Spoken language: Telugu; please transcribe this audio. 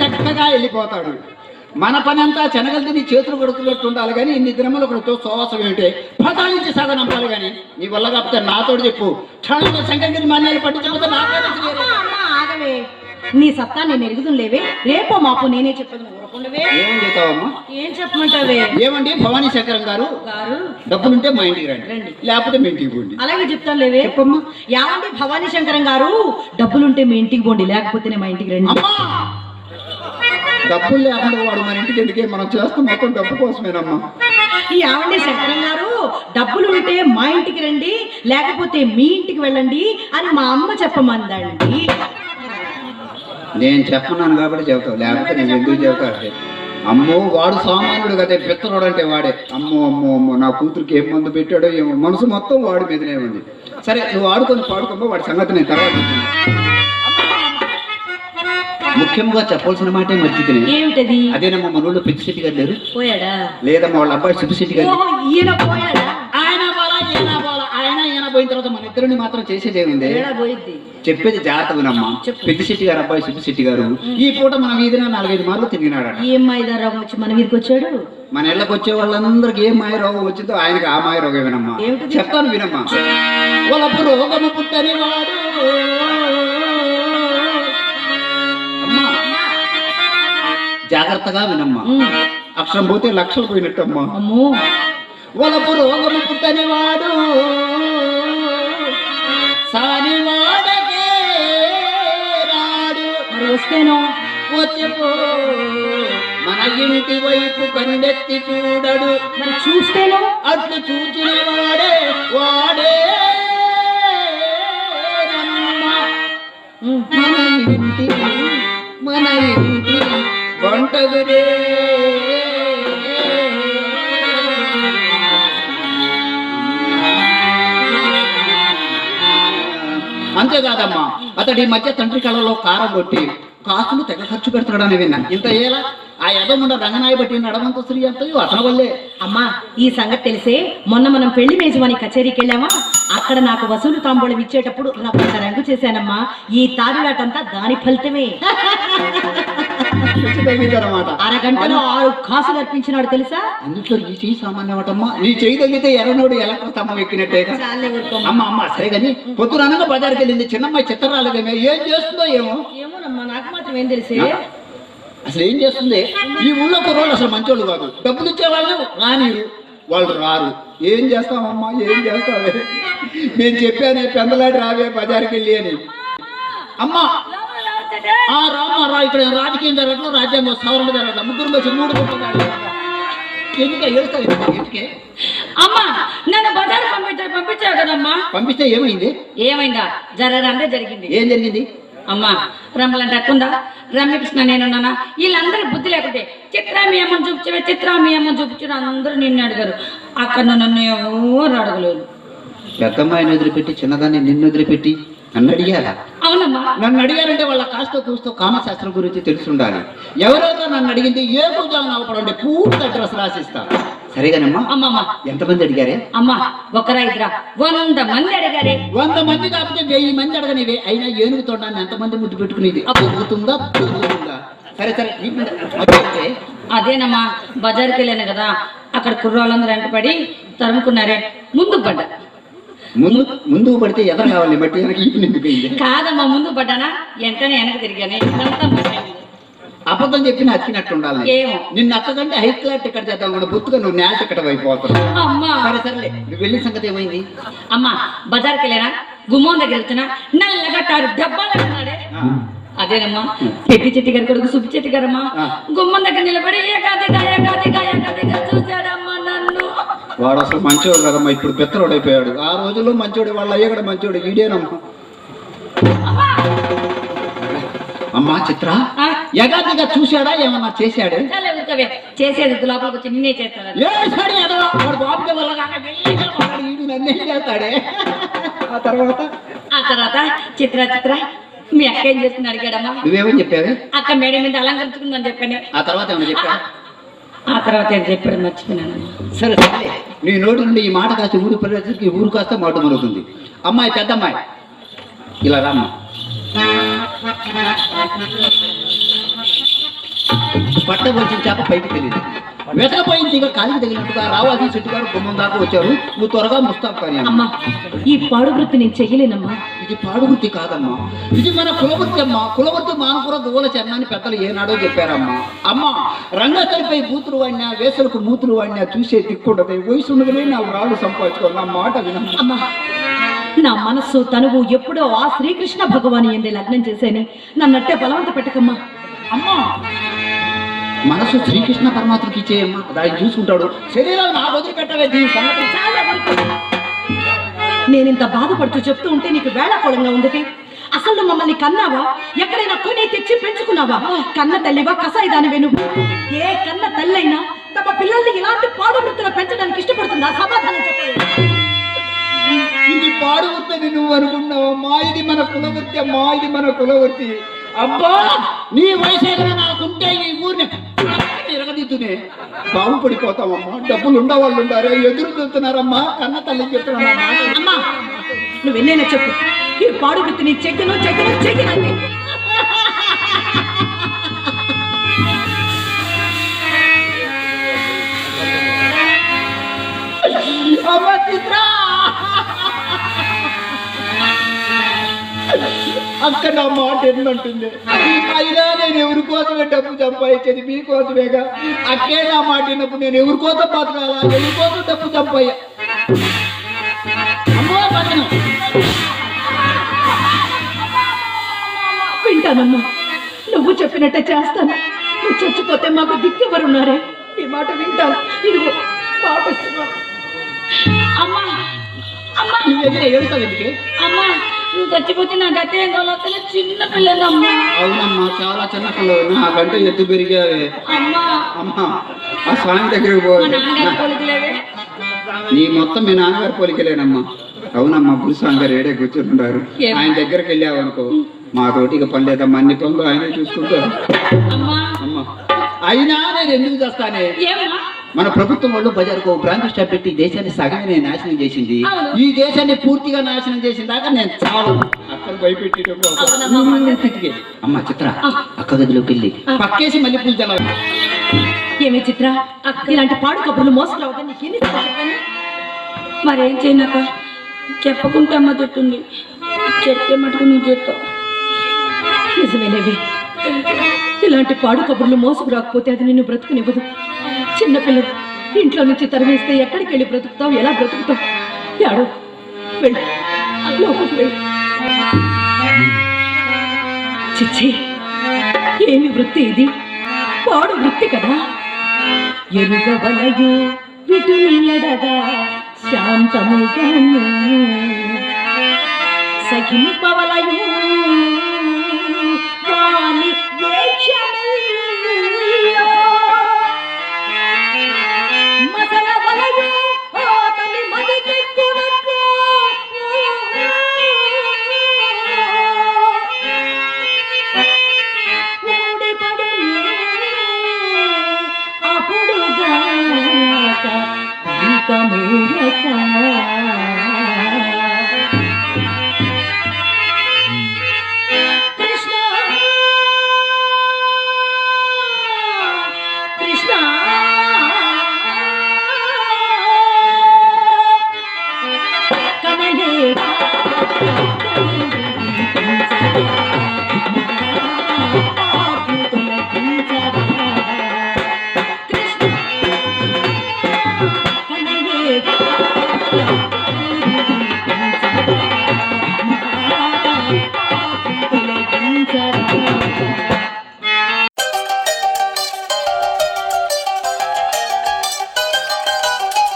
చక్కగా వెళ్ళిపోతాడు. మన పని అంతా శనగలతో నీ చేతులు కొడుకున్నట్టు ఉండాలి కానీ ఇన్ని దినములు ఒకటితో సోవాసం ఏంటి పదాలించి సాగనంపాలి కానీ నీ వల్ల కాకపోతే నాతోడు చెప్పు. క్షణంలో శంకరగిరి మాన్యాలు పట్టించకపోతే నాతో నీ సత్తా నేను ఎరుగుదులేవే రేపో మాపు నేనే చెప్పదు ఏమని చెప్తావమ్మా ఏం చెప్పమంటావే? ఏమండి? భవానీ శంకరం గారు? గారు. డబ్బులుంటే మా ఇంటికి రండి. రండి. లేకపోతే మీ ఇంటికి పోండి. అలాగే చెప్తాను లేవే. చెప్పమ్మా. యావండి భవానీ శంకరం గారు? డబ్బులుంటే మీ ఇంటికి పోండి లేకపోతేనే మా ఇంటికి రండి. డబ్బులు లేకుండా వాడు మన ఇంటికి ఎందుకే? మనం చేస్తాం మొత్తం డబ్బు కోసమేనమ్మా. యావండి శంకరం గారు? డబ్బులు ఉంటే మా ఇంటికి రండి లేకపోతే మీ ఇంటికి వెళ్ళండి అని మా అమ్మ చెప్పమందండి. నేను చెప్పన్నాను కాబట్టి చెబుతావు. లేకపోతే నేను ఎందుకు చెబుతావు? అంటే అమ్మో వాడు సామాన్యుడు కదా పిత్తరుడు అంటే వాడే. అమ్మో అమ్మో అమ్మో నా కూతురికి ఏం మందు పెట్టాడో ఏమో. మనసు మొత్తం వాడి మీదనే ఉంది. సరే నువ్వు ఆడుకొని పాడుకోమో వాడి సంగతి నేను తర్వాత. ముఖ్యంగా చెప్పాల్సిన మాటే మర్చిపోయి ఏమిటది? అదేనమ్మా మన ఊళ్ళో పెద్దిశెట్టి గారు లేరు? పోయాడా? లేదమ్మా వాళ్ళ అబ్బాయి శివశెట్టి గారు. ఓహో ఈయన పోయాడా? పోయిన తర్వాత మన ఇద్దరిని మాత్రం చేసేదే పోయిద్ది చెప్పేది జాగ్రత్తగానమ్మా చెప్పు. పెద్దిశెట్టి గారు అబ్బాయి శివశెట్టి గారు. ఈ పూట మన వీధిన నాలుగైదు మార్లు తిరిగినాడట. ఏం మైదారావు వచ్చి మన వీధికి వచ్చాడు? మన ఇళ్ళకి వచ్చే వాళ్ళందరికీ ఏ మాయ రోగం వచ్చిందో ఆయనకి ఆ మాయ రోగమేనమ్మా ఏమిటిది? చెప్తాను వినమ్మా. వాళ్ళప్పుడు రోగము పుట్టని వాడు. జాగ్రత్తగా వినమ్మా. అక్షరం పోతే లక్షలు పోయినట్టమ్మా. అమ్మో. వలపు రోగము పుట్టని వాడు. సారి వాడకే రాడు. మరి వస్తేనో వచ్చిపో. మన ఇంటి వైపు కండెత్తి చూడడు. మరి చూస్తేనో అట్లు చూచిన వాడే వాడే. మన ఇంటి మన ఇంటి వంటగురే అంతేకాదమ్మా. అతడి మధ్య తండ్రి కళలో కారం కొట్టి కాసులు తెగ ఖర్చు పెడతాడని విన్నాను. ఇంత ఏలా? ఆ యదముండ రంగనాయ బట్టి నడవంత స్త్రీ అంతయో అతను వల్లే. అమ్మా ఈ సంగతి తెలిసే మొన్న మనం పెళ్ళి మేజమని కచేరీకి వెళ్ళామా? అక్కడ నాకు వసూలు తాంబూలం ఇచ్చేటప్పుడు రప్పంత రంగు చేశానమ్మా. ఈ తారులాటంతా దాని ఫలితమే. అనమాట అరగంటలో ఆరు కాసులు అర్పించినాడు తెలుసా? అందుట్లో ఈ చెయ్యి సామాన్యమటమ్మా. నీ చెయ్యి తగ్గితే ఎర్రనోడు ఎలక్ట్ర స్తంభం ఊరుకోమ్మా. అమ్మ అమ్మ సరే కానీ పొద్దున అనగా బజార్కి వెళ్ళింది చిన్నమ్మాయి చిత్రరాలుగమే ఏం చేస్తుందో ఏమో? ఏమోనమ్మా నాకు మాత్రం ఏం తెలిసే? అసలు ఏం చేస్తుంది? ఈ ఊళ్ళో కుర్రోళ్ళు అసలు మంచోళ్ళు కాదు. డబ్బులు ఇచ్చే వాళ్ళు రానిరు. వాళ్ళు రారు. ఏం చేస్తామమ్మా ఏం చేస్తావే? నేను చెప్పానే పెందలాడి రావే బజార్కి వెళ్ళి అని. అమ్మా! ఆ రామ్మా రా ఇక్కడ రాజకీయం జరగట్లేదు రాజ్యాంగం సవరణ జరగట్లేదు ముగ్గురు వచ్చి మూడు ఎందుకే ఏడుస్తావు ఎందుకు? అమ్మా నన్ను బజారు పంపించారు పంపించావు కదమ్మా. పంపిస్తే ఏమైంది? ఏమైందా? జరగదంటే జరిగింది. ఏం జరిగింది? అమ్మా రమ్మలంటే అక్కుందా రమ్యకృష్ణ నేనున్నానా? వీళ్ళందరూ బుద్ధి లేకుంటే చిత్రా మీ అమ్మని చూపించవే చిత్రా మీ అమ్మని చూపించు అందరూ నిన్ను అడిగారు. అక్కడ నన్ను ఎవరు అడగలేదు పెద్దమ్మాయిని వదిలిపెట్టి చిన్నదాన్ని నిన్ను వదిలిపెట్టి నన్ను అడిగారా? అవునమ్మా. నన్ను అడిగారంటే వాళ్ళ కాస్త కూస్తో కామశాస్త్రం గురించి తెలిసి ఉండాలి ఎవరైతే నన్ను అడిగింది ఏ పూజాలను అవపడండి పూర్తి అడ్రస్ రాసిస్తా. సరేగానమ్మా. అమ్మమ్మ. ఎంతమంది అడిగారే? అమ్మా ఒకరా ఇద్దరా వంద మంది అడిగారే. వంద మంది కాకపోతే వెయ్యి మంది అడగనివే. అయినా ఏనుగు తోడాన్ని ఎంతమంది ముద్దు పెట్టుకునేది? పెరుగుతుందా సరే సరే అదేనమ్మా బజార్కి వెళ్ళాను కదా. అక్కడ కుర్రోళ్ళందరూ వెంటపడి తరుముకున్నారే. ముందు పడ్డా. ముందు ముందుకు పడితే ఎదర కావాలి? బట్టి వెనక ఇప్పుడు నిండిపోయింది కాదమ్మా ముందు పడ్డానా? వెంటనే వెనక తిరిగాను. ఇదంతా పడ్డాను. అబద్ధం చెప్పిన అతికినట్టు ఉండాలి. నిన్ను అక్కకంటే హై క్లాస్ టికెట్ చేద్దాం కూడా బుత్తుగా నువ్వు నేల టికెట్ అయిపోతావు అమ్మా. సరే సరేలే. నువ్వు వెళ్ళిన సంగతి ఏమైంది? అమ్మా బజార్కి వెళ్ళానా? గుమ్మం దగ్గర వెళ్తున్నా? నల్లగా టారు డబ్బాలు అన్నాడే అదేనమ్మా పెట్టి చెట్టి గారి కొడుకు సుబ్బి చెట్టి గారమ్మా. గుమ్మం దగ్గర నిలబడి ఏకాదిగా ఏకాదిగా చూశాడమ్మా నన్ను వాడు అసలు మంచోడు కదమ్మా ఇప్పుడు పెత్తరోడు అయిపోయాడు. ఆ రోజుల్లో మంచోడు వాళ్ళ అయ్య కూడా మంచోడు ఈడేనమ్మా. అమ్మా చిత్ర యగాదిగా చూశాడా ఏమన్నా చేశాడు? చేసేది లోపలికి వచ్చి నిన్నే ఏం చేస్తాడే. ఆ తర్వాత? ఆ తర్వాత చిత్ర చిత్ర మీ అక్క ఏం చేస్తుంది అడిగాడమ్మా? నువ్వేమని చెప్పావే? అక్క మేడం మీద అలంకరించుకుందని చెప్పాను. ఆ తర్వాత ఏమన్నా చెప్పా ఆ తర్వాత ఏం చెప్పాడు మర్చిపోయినాను సరే. నీ నోటి నుండి ఈ మాట కాస్త ఊరు పరిస్థితికి ఊరు కాస్త మాట మరుగుతుంది. అమ్మాయి పెద్ద అమ్మాయి ఇలా రామ్మా. పట్ట వచ్చిన చేప పైకి తెలియదు వెతకపోయిన తీగ కాలికి తగిలినట్టుగా రావాల్సిన చెట్టు గారు గుమ్మం దాకా వచ్చారు. నువ్వు త్వరగా ముస్తాబ్ కానీ అమ్మ. ఈ పాడు వృత్తి నేను చెయ్యలేనమ్మా. ఇది పాడువృత్తి కాదమ్మా. ఇది మన కులవృత్తి అమ్మా కులవృత్తి మానపుర దువ్వల చర్మాన్ని పెద్దలు ఏనాడో చెప్పారమ్మా. అమ్మా రంగస్థలిపై బూతులు వాడినా వేసలకు మూతులు వాడినా చూసే దిక్కుండదు వయసు ఉండగానే నాకు రాళ్ళు సంపాదించుకో. నా మాట వినమ్మా అమ్మా నా మనస్సు తనువు ఎప్పుడో ఆ శ్రీకృష్ణ భగవాని ఎందే లగ్నం చేశాని నన్నట్టే బలవంత పెట్టకమ్మా. అమ్మా మనసు శ్రీకృష్ణ పరమాత్మకి ఇచ్చేయమ్మా దాన్ని చూసుకుంటాడు. శరీరం నా వదిలి దీని సంగతి చాలా వరకు బాధపడుతూ చెప్తూ ఉంటే నీకు వేళాకోళంగా ఉంది అసలు మమ్మల్ని కన్నావా? ఎక్కడైనా కొని తెచ్చి పెంచుకున్నావా? కన్న తల్లివా కసాయి దానివే నువ్వు. ఏ కన్న తల్లైనా తమ పిల్లల్ని ఇలాంటి పాడు వృత్తులు పెంచడానికి ఇష్టపడుతుందా? సమాధానం చెప్పండి ఇది పాడువృత్తి నువ్వు అనుకున్నావమ్మా ఇది మన కులవృత్తి అమ్మా ఇది మన కులవృత్తి. అబ్బా నీ వయసు నాకుంటే ఈ ఊరిని ఎరగదిద్దునే బాగుపడిపోతామమ్మా డబ్బులు ఉండవాళ్ళు ఉండారు ఎదురు చూస్తున్నారమ్మా అన్న తల్లి చెప్తున్నా అమ్మా నువ్వు ఎన్నైనా చెప్పు. ఈ పాడు వృత్తిని చెయ్యను చెక్కిన చెక్కిన అమ్మ నా మాట ఎన్నంటుంది? అయినా నేను ఎవరి కోసమే డబ్బు సంపాదించేది? మీకోసమేగా అక్కే నా మాట విన్నప్పుడు నేను ఎవరి కోసం బతకాలా? ఎవరి కోసం డబ్బు సంపాయ అమ్మో పక్కన. వింటానమ్మా. నువ్వు చెప్పినట్టే చేస్తాను. నువ్వు చచ్చిపోతే మాకు దిక్కెవరున్నారే? ఈ మాట వింటాను. ఇదిగో పాటిస్తున్నాను అమ్మా అమ్మా. నువ్వు ఎదురు ఏడుస్తావు ఎందుకే? అమ్మా. నువ్వు చచ్చిపోతే నా గతి ఏం కావాలి చిన్న పిల్లనమ్మా అవునమ్మా చాలా చిన్న పిల్లలు నాకంటే ఎత్తు పెరిగావే. అమ్మా. అమ్మా ఆ స్వామి దగ్గరికి మా పో నాన్నగారి కొడుకులేవే నీ మొత్తం మీ నాన్నగారు పోలికలేనమ్మా. అవునమ్మా గురుస్వామి గారు ఏడే కూర్చుంటారు ఏం? ఆయన దగ్గరికి వెళ్ళావు అనుకో మా తోటికి పని లేదమ్మా అన్ని పనులు ఆయనే చూసుకుంటారు అమ్మా. అయినా నేను ఎందుకు చేస్తానే? మన ప్రభుత్వం వాళ్ళు బజార్కు బ్రాంచ్ స్టాప్ పెట్టి దేశాన్ని సగమే నాశనం చేసింది. ఈ దేశాన్ని పూర్తిగా నాశనం చేసిన దాకా నేను చావను అక్కడ చిటికే. అమ్మా చిత్ర అక్క గదిలోకి వెళ్ళి పక్కేసి మళ్ళీ చల్లవు ఏమే చిత్ర ఇలాంటి పాడు కబుర్లు చెప్పాను? మరేం చేయనక్క చెప్పకుంటే అమ్మ తిట్టుంది. చెప్తే మటుకు నువ్వు చెప్తావు నిజమేలేవి. ఇలాంటి పాడు కబుర్లు మోసుకు రాకపోతే అది నిన్ను బ్రతుకునివ్వదు. చిన్నపిల్లలు ఇంట్లో నుంచి తరిమేస్తే ఎక్కడికి వెళ్ళి బ్రతుకుతావు? ఎలా బ్రతుకుతావు? యాడు వెళ్ళు. లోపలికి వెళ్ళు. చిచ్చి ఏమి వృత్తి ఇది? పాడు వృత్తి కదా? ఎరుగవలయు విటునియడగా శాంతముగాను. సహింపవలయు వాని